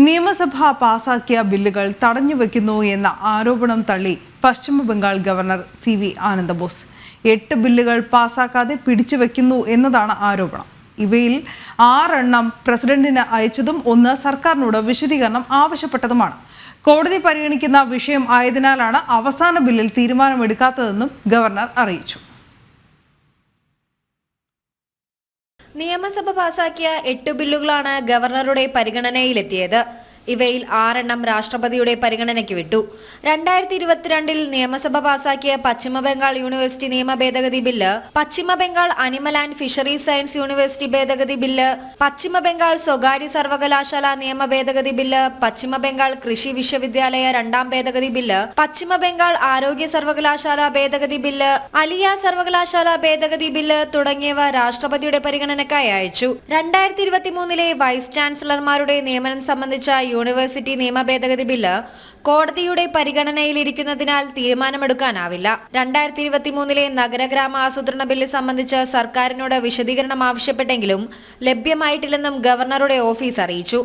നിയമസഭ പാസാക്കിയ ബില്ലുകൾ തടഞ്ഞു തടഞ്ഞുവെക്കുന്നു എന്ന ആരോപണം തള്ളി Paschim Bengal governor C V Ananda Bose. എട്ട് ബില്ലുകൾ പാസാക്കാതെ പിടിച്ചു പിടിച്ചുവെക്കുന്നു എന്നതാണ് ആരോപണം. ഇവയിൽ ആറെണ്ണം പ്രസിഡന്റിന് അയച്ചതും ഒന്ന് സർക്കാരിനോട് വിശദീകരണം ആവശ്യപ്പെട്ടതുമാണ്. കോടതി പരിഗണിക്കുന്ന വിഷയം ആയതിനാലാണ് അവസാന ബില്ലിൽ തീരുമാനമെടുക്കാത്തതെന്നും ഗവർണർ അറിയിച്ചു. നിയമസഭ പാസാക്കിയ എട്ട് ബില്ലുകളാണ് ഗവർണറുടെ പരിഗണനയിലെത്തിയത്. ഇവയിൽ ആറെണ്ണം രാഷ്ട്രപതിയുടെ പരിഗണനയ്ക്ക് വിട്ടു. രണ്ടായിരത്തി ഇരുപത്തിരണ്ടിൽ നിയമസഭ പാസാക്കിയ പശ്ചിമ ബംഗാൾ യൂണിവേഴ്സിറ്റി നിയമ ഭേദഗതി bill Paschim Bengal animal and fisheries science university ഭേദഗതി ബില്ല് പശ്ചിമ ബംഗാൾ സ്വകാര്യ സർവകലാശാല നിയമ ഭേദഗതി ബില്ല് പശ്ചിമ ബംഗാൾ കൃഷി വിശ്വവിദ്യാലയ രണ്ടാം ഭേദഗതി ബില്ല് പശ്ചിമ ബംഗാൾ ആരോഗ്യ സർവകലാശാല ഭേദഗതി ബില്ല് അലിയ സർവകലാശാല ഭേദഗതി ബില്ല് തുടങ്ങിയവ രാഷ്ട്രപതിയുടെ പരിഗണനക്കായി അയച്ചു. രണ്ടായിരത്തി ഇരുപത്തിമൂന്നിലെ വൈസ് ചാൻസലർമാരുടെ നിയമനം സംബന്ധിച്ച യൂണിവേഴ്സിറ്റി നിയമ ഭേദഗതി ബില്ല് കോടതിയുടെ പരിഗണനയിലിരിക്കുന്നതിനാൽ തീരുമാനമെടുക്കാനാവില്ല. രണ്ടായിരത്തി ഇരുപത്തി മൂന്നിലെ നഗരഗ്രാമ ആസൂത്രണ ബില്ല് സംബന്ധിച്ച് സർക്കാരിനോട് വിശദീകരണം ആവശ്യപ്പെട്ടെങ്കിലും ലഭ്യമായിട്ടില്ലെന്നും ഗവർണറുടെ ഓഫീസ് അറിയിച്ചു.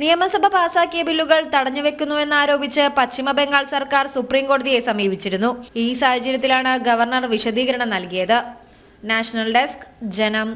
നിയമസഭ പാസാക്കിയ ബില്ലുകൾ തടഞ്ഞുവെക്കുന്നുവെന്നാരോപിച്ച് പശ്ചിമ ബംഗാൾ സർക്കാർ സുപ്രീംകോടതിയെ സമീപിച്ചിരുന്നു. ഈ സാഹചര്യത്തിലാണ് ഗവർണർ വിശദീകരണം നൽകിയത്. നാഷണൽ ഡെസ്ക് ജനം.